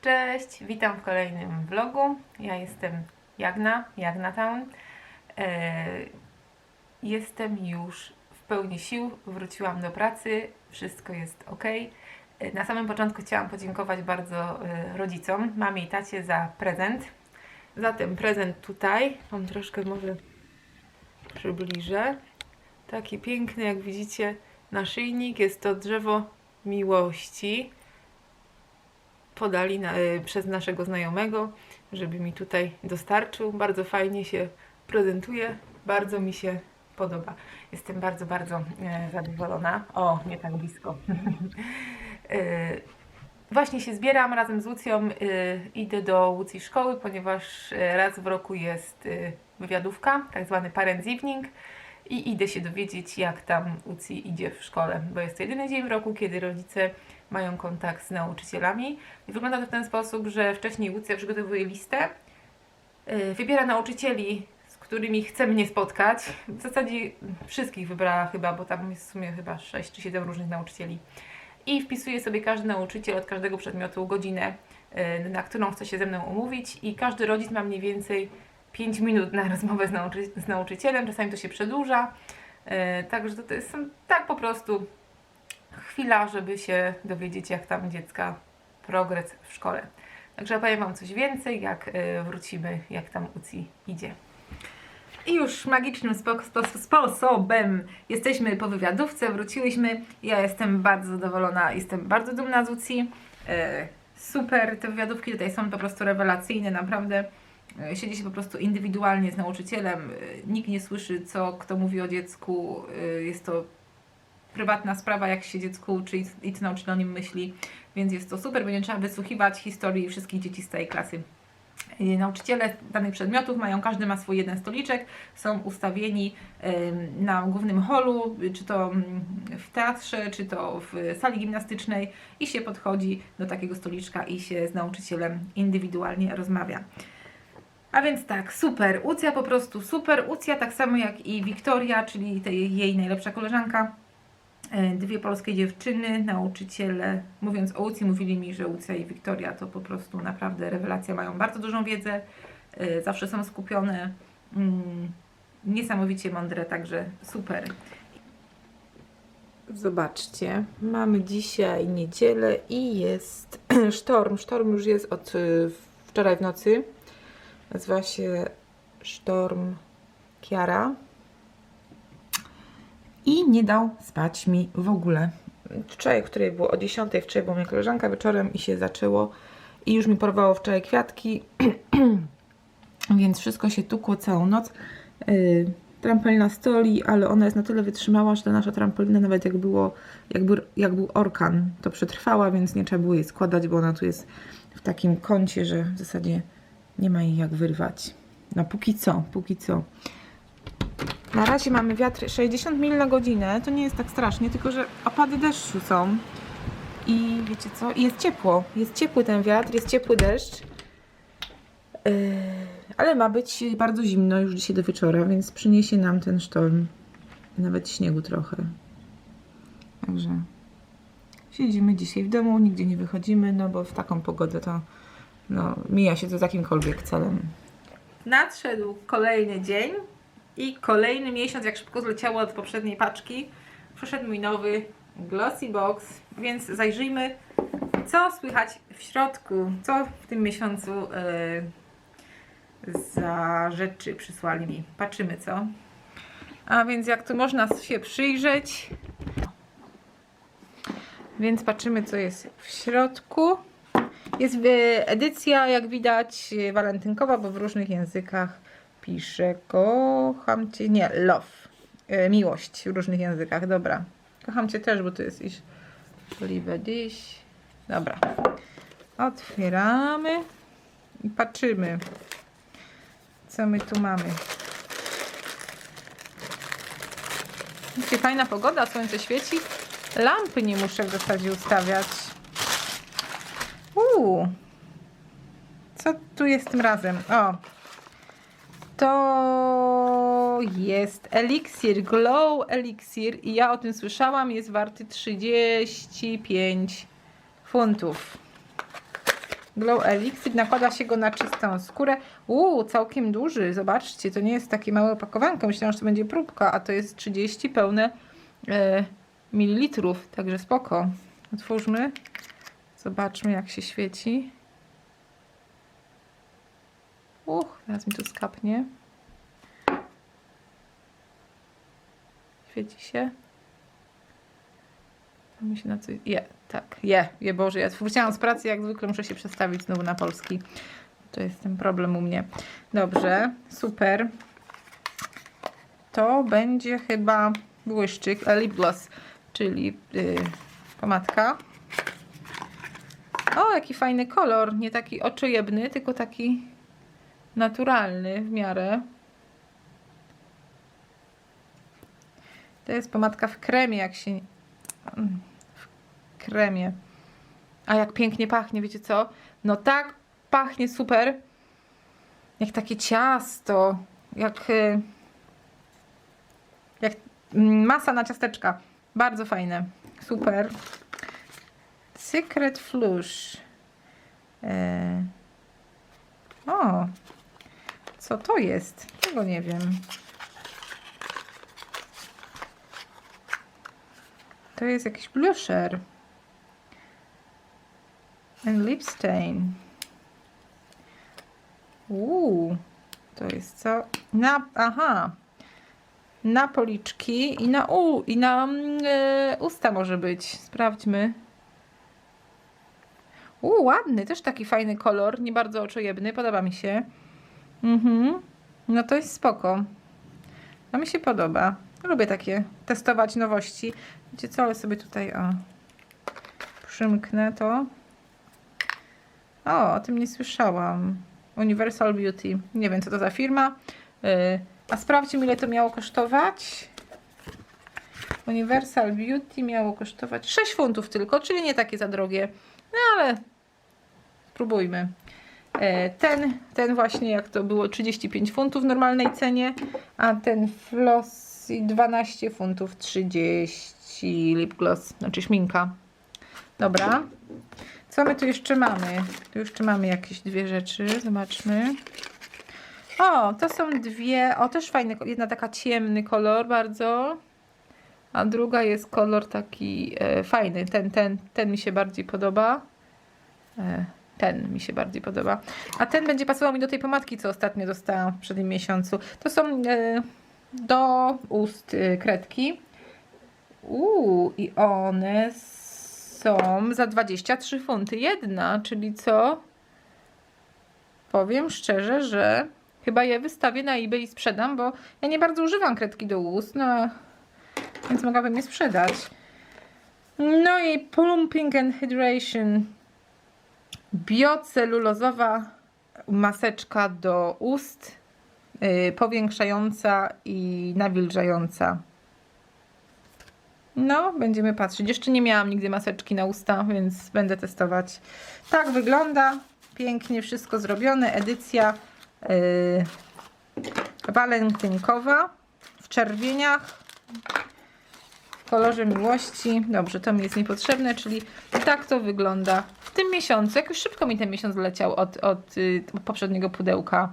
Cześć, witam w kolejnym vlogu. Ja jestem Jagna, Jagna Town. E, Jestem już w pełni sił, wróciłam do pracy, wszystko jest ok. E, Na samym początku chciałam podziękować bardzo e, rodzicom, mamie i tacie za prezent. Za ten prezent tutaj, mam troszkę może przybliżę. Taki piękny, jak widzicie, naszyjnik. Jest to drzewo miłości podali na, y, przez naszego znajomego, żeby mi tutaj dostarczył. Bardzo fajnie się prezentuje, bardzo mi się podoba. Jestem bardzo, bardzo e, zadowolona. O, nie tak blisko. E, Właśnie się zbieram razem z Łucją. y, Idę do Łucji szkoły, ponieważ y, raz w roku jest y, wywiadówka, tak zwany Parents Evening. I idę się dowiedzieć, jak tam Łucji idzie w szkole, bo jest to jedyny dzień w roku, kiedy rodzice mają kontakt z nauczycielami. I wygląda to w ten sposób, że wcześniej Łucja przygotowuje listę, wybiera nauczycieli, z którymi chce mnie spotkać. W zasadzie wszystkich wybrała chyba, bo tam jest w sumie chyba 6 czy 7 różnych nauczycieli. I wpisuje sobie każdy nauczyciel od każdego przedmiotu godzinę, y, na którą chce się ze mną umówić i każdy rodzic ma mniej więcej 5 minut na rozmowę z, nauczy z nauczycielem, czasami to się przedłuża. Y, Także to jest tak po prostu chwila, żeby się dowiedzieć, jak tam dziecka progres w szkole. Także opowiem Wam coś więcej, jak y, wrócimy, jak tam UCI idzie. I już magicznym spo, spo, sposobem jesteśmy po wywiadówce, wróciłyśmy. Ja jestem bardzo zadowolona, jestem bardzo dumna z UCI. E, super, te wywiadówki tutaj są po prostu rewelacyjne, naprawdę. E, Siedzi się po prostu indywidualnie z nauczycielem, e, nikt nie słyszy, co kto mówi o dziecku. Jest to prywatna sprawa, jak się dziecku uczy i- co nauczyciel o nim myśli, więc jest to super, będzie trzeba wysłuchiwać historii wszystkich dzieci z tej klasy. Y, Nauczyciele danych przedmiotów mają, każdy ma swój jeden stoliczek, są ustawieni na głównym holu, czy to mm, w teatrze, czy to w sali gimnastycznej i się podchodzi do takiego stoliczka i się z nauczycielem indywidualnie rozmawia. A więc tak, super. Ucja po prostu super. Ucja tak samo jak i Wiktoria, czyli jej najlepsza koleżanka. E, Dwie polskie dziewczyny, nauczyciele, mówiąc o Łucji, mówili mi, że Łucja i Wiktoria to po prostu naprawdę rewelacja, mają bardzo dużą wiedzę, e, zawsze są skupione, mm, niesamowicie mądre, także super. Zobaczcie, mamy dzisiaj niedzielę i jest sztorm. Sztorm już jest od y, wczoraj w nocy. Nazywa się sztorm Kiara i nie dał spać mi w ogóle. Wczoraj, której było o 10, wczoraj była moja koleżanka wieczorem i się zaczęło i już mi porwało wczoraj kwiatki, więc wszystko się tukło całą noc. Yy, trampolina stoi, ale ona jest na tyle wytrzymała, że ta nasza trampolina nawet jak było, jakby, jak był orkan, to przetrwała, więc nie trzeba było jej składać, bo ona tu jest w takim kącie, że w zasadzie nie ma jej jak wyrwać. No póki co, póki co. Na razie mamy wiatr 60 mil na godzinę. To nie jest tak strasznie, tylko że opady deszczu są. I wiecie co? Jest ciepło. Jest ciepły ten wiatr, jest ciepły deszcz. Yy, ale ma być bardzo zimno już dzisiaj do wieczora, więc przyniesie nam ten sztorm. Nawet śniegu trochę. Także siedzimy dzisiaj w domu, nigdzie nie wychodzimy, no bo w taką pogodę to no, mija się to z jakimkolwiek celem. Nadszedł kolejny dzień i kolejny miesiąc, jak szybko zleciało od poprzedniej paczki, przyszedł mój nowy Glossy Box, więc zajrzyjmy, co słychać w środku, co w tym miesiącu yy, za rzeczy przysłali mi. Patrzymy, co? A więc jak tu można się przyjrzeć, więc patrzymy, co jest w środku. Jest edycja, jak widać, walentynkowa, bo w różnych językach pisze kocham cię, nie, love, y, miłość w różnych językach, dobra. Kocham cię też, bo to jest iż liebe dich. Dobra. Otwieramy i patrzymy, co my tu mamy. Widzicie, fajna pogoda, słońce świeci. Lampy nie muszę w zasadzie ustawiać. Uuu. Co tu jest tym razem? O. To jest eliksir, glow eliksir i ja o tym słyszałam, jest warty 35 funtów. Glow Elixir, nakłada się go na czystą skórę. Uuu, całkiem duży, zobaczcie, to nie jest takie małe opakowanko, myślałam, że to będzie próbka, a to jest 30 pełne e, mililitrów, także spoko. Otwórzmy, zobaczmy jak się świeci. Uch, teraz mi tu skapnie. Świeci się. To mi się na coś... Je, tak, je, je Boże, ja wróciłam z pracy, jak zwykle muszę się przestawić znowu na polski. To jest ten problem u mnie. Dobrze, super. To będzie chyba błyszczyk, e, lip gloss, czyli yy, pomadka. O, jaki fajny kolor, nie taki oczojebny, tylko taki naturalny w miarę. To jest pomadka w kremie, jak się... W kremie. A jak pięknie pachnie, wiecie co? No tak pachnie super. Jak takie ciasto. Jak... y, Jak mm, masa na ciasteczka. Bardzo fajne. Super. Secret Flush. E... O, co to jest? Tego nie wiem. To jest jakiś blusher. And lip stain. Uuu, to jest co? Na, aha. Na policzki i na u, i na e, usta może być. Sprawdźmy. Uuu, ładny, też taki fajny kolor, nie bardzo oczojebny, podoba mi się. Mhm. No to jest spoko. To mi się podoba. Lubię takie testować nowości. Wiecie co, ale sobie tutaj o przymknę to. O, o tym nie słyszałam. Universal Beauty. Nie wiem, co to za firma. Yy, a sprawdźmy, ile to miało kosztować. Universal Beauty miało kosztować 6 funtów tylko, czyli nie takie za drogie. No ale spróbujmy. E, Ten, ten właśnie, jak to było, 35 funtów w normalnej cenie, a ten Flossy 12 funtów 30 lip gloss, znaczy szminka. Dobra. Co my tu jeszcze mamy? Tu jeszcze mamy jakieś dwie rzeczy, zobaczmy. O, to są dwie, o też fajny, jedna taka ciemny kolor bardzo, a druga jest kolor taki e, fajny, ten, ten, ten mi się bardziej podoba. E, ten mi się bardziej podoba. A ten będzie pasował mi do tej pomadki, co ostatnio dostałam w poprzednim miesiącu. To są e, do ust e, kredki. Uuu, i one są za 23 funty jedna, czyli co? Powiem szczerze, że chyba je wystawię na eBay i sprzedam, bo ja nie bardzo używam kredki do ust, no więc mogłabym je sprzedać. No i Plumping and Hydration biocelulozowa maseczka do ust, yy, powiększająca i nawilżająca. No, będziemy patrzeć. Jeszcze nie miałam nigdy maseczki na usta, więc będę testować. Tak wygląda. Pięknie wszystko zrobione. Edycja yy, walentynkowa w czerwieniach kolorze miłości. Dobrze, to mi jest niepotrzebne, czyli tak to wygląda w tym miesiącu. Jakoś szybko mi ten miesiąc leciał od, od y, poprzedniego pudełka,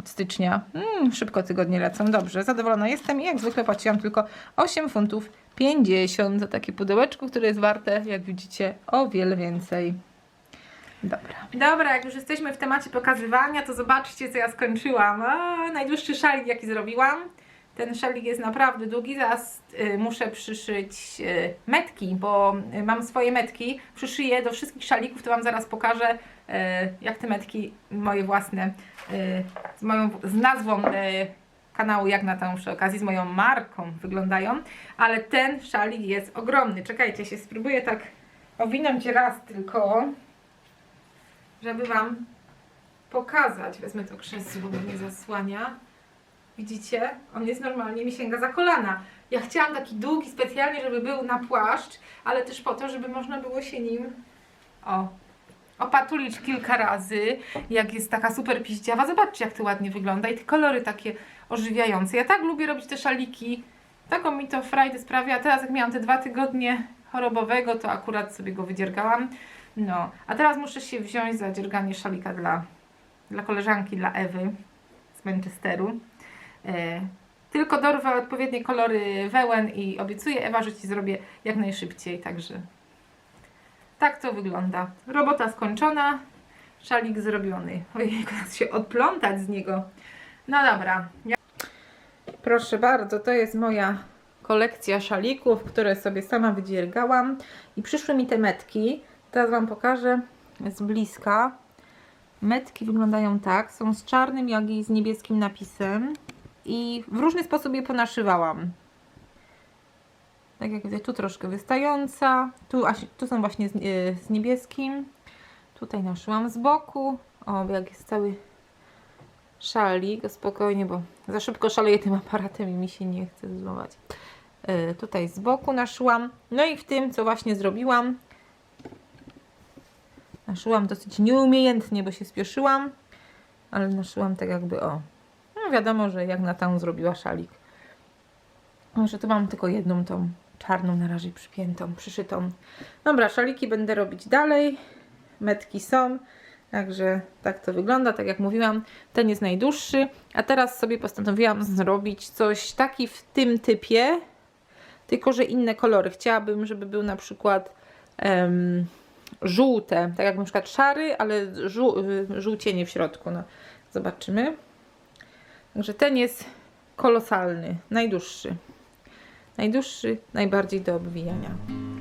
od stycznia. Mm, szybko tygodnie lecą. Dobrze, zadowolona jestem i jak zwykle płaciłam tylko 8 funtów 50 za takie pudełeczko, które jest warte, jak widzicie, o wiele więcej. Dobra. Dobra, jak już jesteśmy w temacie pokazywania, to zobaczcie, co ja skończyłam. Najdłuższy szalik, jaki zrobiłam. Ten szalik jest naprawdę długi, zaraz y, muszę przyszyć y, metki, bo y, mam swoje metki. Przyszyję do wszystkich szalików, to Wam zaraz pokażę, y, jak te metki moje własne, y, z, moją, z nazwą y, kanału Jak na tą przy okazji, z moją marką wyglądają. Ale ten szalik jest ogromny. Czekajcie, się spróbuję tak owinąć raz tylko, żeby Wam pokazać. Wezmę to krzesło, bo mnie zasłania. Widzicie? On jest normalnie, mi sięga za kolana. Ja chciałam taki długi specjalnie, żeby był na płaszcz, ale też po to, żeby można było się nim o, opatulić kilka razy, jak jest taka super piździawa. Zobaczcie, jak to ładnie wygląda i te kolory takie ożywiające. Ja tak lubię robić te szaliki, taką mi to frajdę sprawia. Teraz jak miałam te dwa tygodnie chorobowego, to akurat sobie go wydziergałam. No, a teraz muszę się wziąć za dzierganie szalika dla, dla koleżanki, dla Ewy z Manchesteru. E, tylko dorwę odpowiednie kolory wełen i obiecuję Ewa, że Ci zrobię jak najszybciej, także tak to wygląda. Robota skończona, szalik zrobiony. Ojej, teraz się odplątać z niego. No dobra. Proszę bardzo, to jest moja kolekcja szalików, które sobie sama wydziergałam i przyszły mi te metki. Teraz Wam pokażę z bliska. Metki wyglądają tak, są z czarnym, jak i z niebieskim napisem i w różny sposób je ponaszywałam. Tak jak widzę, tu troszkę wystająca, tu, tu są właśnie z, e, z niebieskim, tutaj naszyłam z boku, o jak jest cały szalik, spokojnie, bo za szybko szaleję tym aparatem i mi się nie chce złamać. E, Tutaj z boku naszyłam, no i w tym, co właśnie zrobiłam, naszyłam dosyć nieumiejętnie, bo się spieszyłam, ale naszyłam tak jakby o, no wiadomo, że jak na tam zrobiła szalik. Może tu mam tylko jedną tą czarną na razie przypiętą, przyszytą. Dobra, szaliki będę robić dalej. Metki są. Także tak to wygląda, tak jak mówiłam, ten jest najdłuższy, a teraz sobie postanowiłam zrobić coś taki w tym typie, tylko że inne kolory. Chciałabym, żeby był na przykład em, żółte, tak jak na przykład szary, ale żół, y, żółcienie w środku. No, zobaczymy. Także ten jest kolosalny, najdłuższy. Najdłuższy, najbardziej do obwijania.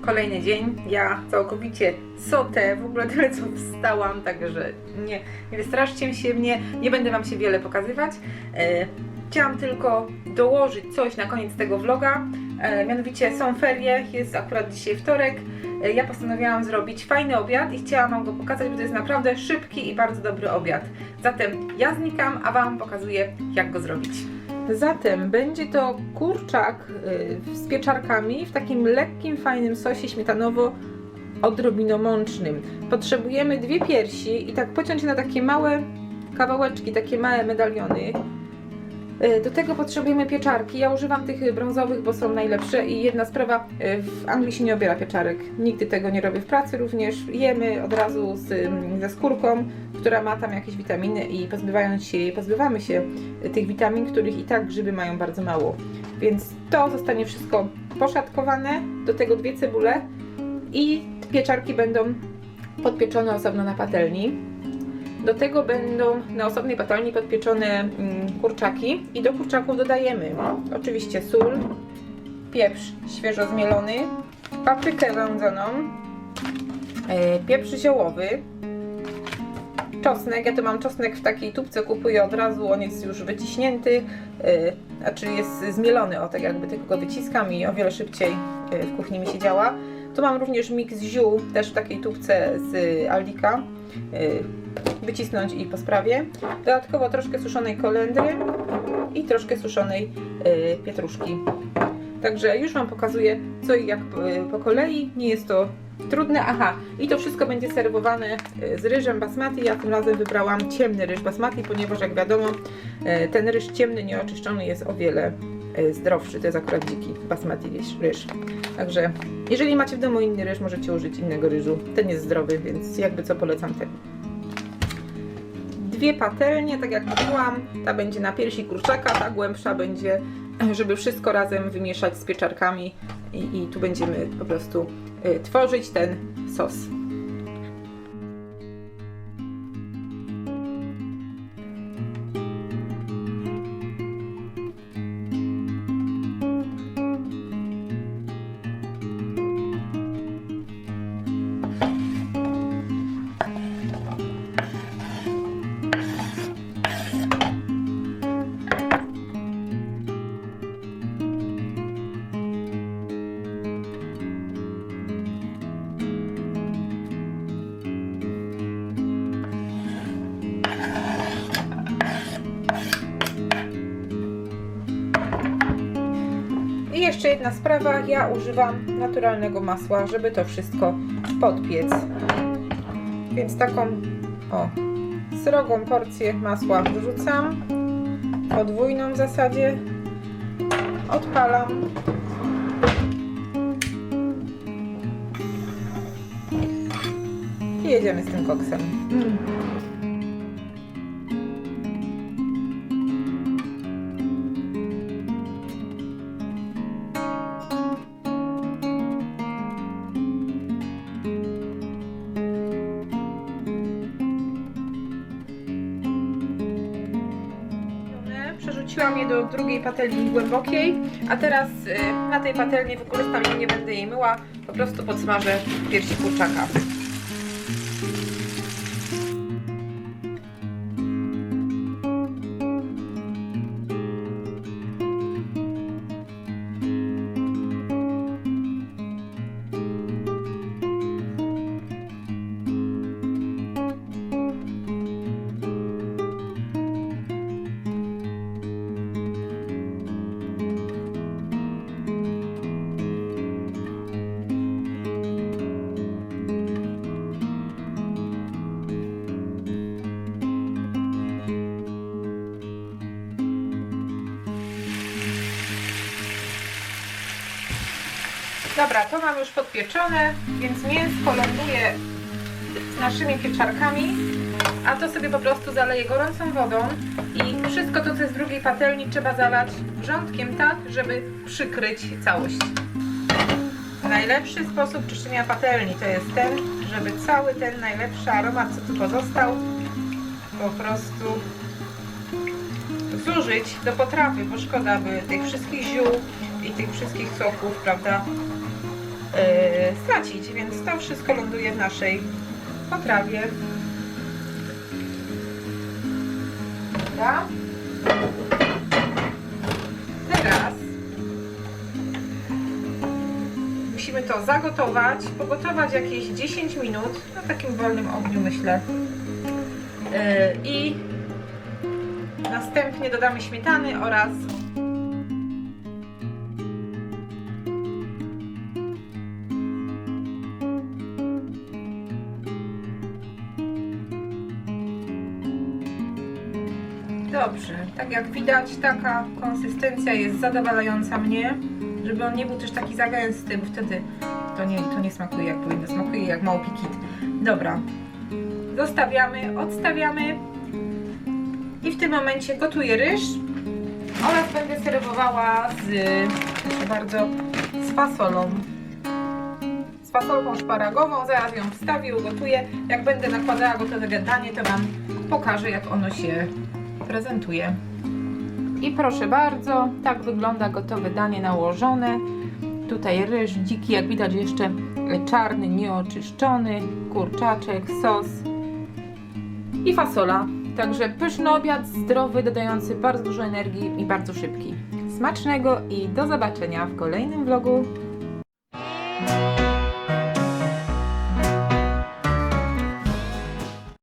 Kolejny dzień, ja całkowicie sotę, w ogóle tyle co wstałam, także nie, nie wystraszcie się mnie, nie będę Wam się wiele pokazywać. E, chciałam tylko dołożyć coś na koniec tego vloga, e, mianowicie są ferie, jest akurat dzisiaj wtorek, e, ja postanowiłam zrobić fajny obiad i chciałam Wam go pokazać, bo to jest naprawdę szybki i bardzo dobry obiad. Zatem ja znikam, a Wam pokazuję jak go zrobić. Zatem będzie to kurczak y, z pieczarkami w takim lekkim, fajnym sosie śmietanowo odrobino-mącznym. Potrzebujemy dwie piersi i tak pociąć na takie małe kawałeczki, takie małe medaliony. Y, Do tego potrzebujemy pieczarki. Ja używam tych brązowych, bo są najlepsze i jedna sprawa, y, w Anglii się nie obiera pieczarek. Nigdy tego nie robię w pracy również. Jemy od razu z, ym, ze skórką, która ma tam jakieś witaminy i pozbywając się jej, pozbywamy się tych witamin, których i tak grzyby mają bardzo mało. Więc to zostanie wszystko poszatkowane, do tego dwie cebule i pieczarki będą podpieczone osobno na patelni. Do tego będą na osobnej patelni podpieczone mm, kurczaki i do kurczaków dodajemy oczywiście sól, pieprz świeżo zmielony, paprykę wędzoną, e, pieprz ziołowy, czosnek. Ja tu mam czosnek w takiej tubce, kupuję od razu, on jest już wyciśnięty, e, znaczy jest zmielony, o tak jakby tylko go wyciskam i o wiele szybciej e, w kuchni mi się działa. Tu mam również miks ziół, też w takiej tubce z Aldika. Wycisnąć i po sprawie. Dodatkowo troszkę suszonej kolendry i troszkę suszonej y, pietruszki. Także już Wam pokazuję co i jak y, po kolei. Nie jest to trudne. Aha, i to wszystko będzie serwowane y, z ryżem basmati. Ja tym razem wybrałam ciemny ryż basmati, ponieważ jak wiadomo ten ryż ciemny, nieoczyszczony jest o wiele zdrowszy. To jest akurat dziki basmati ryż. Także jeżeli macie w domu inny ryż, możecie użyć innego ryżu. Ten jest zdrowy, więc jakby co polecam ten dwie patelnie, tak jak mówiłam, ta będzie na piersi kurczaka, ta głębsza będzie, żeby wszystko razem wymieszać z pieczarkami i, i tu będziemy po prostu y, tworzyć ten sos. Jedna sprawa, ja używam naturalnego masła, żeby to wszystko podpiec. Więc taką o, srogą porcję masła wrzucam podwójną w zasadzie. Odpalam. I jedziemy z tym koksem. Przerzuciłam patelni głębokiej, a teraz y, na tej patelni wykorzystam ją, nie będę jej myła, po prostu podsmażę piersi kurczaka. Dobra, to mam już podpieczone, więc mięsko ląduje z naszymi pieczarkami, a to sobie po prostu zaleję gorącą wodą i wszystko to, co jest z drugiej patelni trzeba zalać wrzątkiem tak, żeby przykryć całość. Najlepszy sposób czyszczenia patelni to jest ten, żeby cały ten najlepszy aromat, co tu pozostał, po prostu zużyć do potrawy, bo szkoda by tych wszystkich ziół i tych wszystkich soków, prawda, stracić, więc to wszystko ląduje w naszej potrawie. Dobra. Teraz musimy to zagotować, pogotować jakieś 10 minut na takim wolnym ogniu myślę. Yy, I następnie dodamy śmietany oraz Dobrze, tak jak widać, taka konsystencja jest zadowalająca mnie, żeby on nie był też taki za gęsty, bo wtedy to nie, to nie smakuje jak powinno, smakuje jak małpi kit. Dobra, zostawiamy, odstawiamy i w tym momencie gotuję ryż oraz będę serwowała z, bardzo, z fasolą. Fasolką szparagową, zaraz ją wstawię, ugotuję. Jak będę nakładała gotowe danie, to Wam pokażę, jak ono się prezentuje. I proszę bardzo, tak wygląda gotowe danie nałożone. Tutaj ryż dziki, jak widać jeszcze czarny, nieoczyszczony, kurczaczek, sos i fasola. Także pyszny obiad, zdrowy, dodający bardzo dużo energii i bardzo szybki. Smacznego i do zobaczenia w kolejnym vlogu.